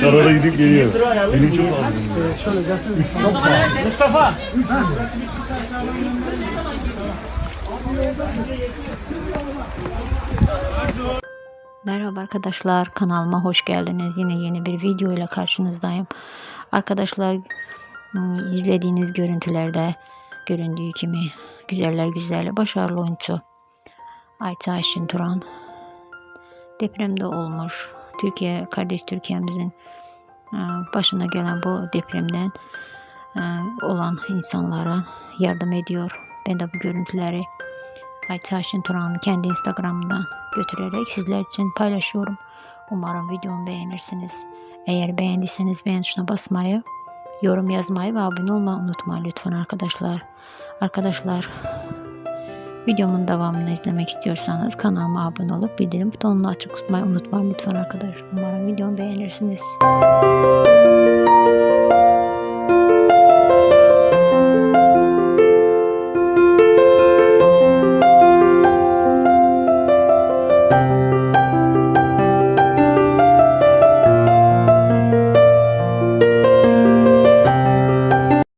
Karara gidip geliyor. Beni çok aldım. Merhaba arkadaşlar kanalıma hoş geldiniz. Yine yeni bir video ile karşınızdayım. Arkadaşlar ım, izlediğiniz görüntülerde göründüğü gibi güzeller güzeli başarılı oyuncu Ayça Ayşin Turan depremde olmuş. Türkiye kardeş Türkiye'mizin ıı, başına gelen bu depremden ıı, olan insanlara yardım ediyor. Ben de bu görüntüleri Ayça Ayşin Turan'ın kendi Instagram'dan götürerek sizler için paylaşıyorum. Umarım videomu beğenirsiniz. Eğer beğendiyseniz beğen tuşuna basmayı, yorum yazmayı ve abone olmayı unutmayın lütfen arkadaşlar. Arkadaşlar videomun devamını izlemek istiyorsanız kanalıma abone olup bildirim butonunu açık tutmayı unutmayın lütfen arkadaşlar. Umarım videomu beğenirsiniz.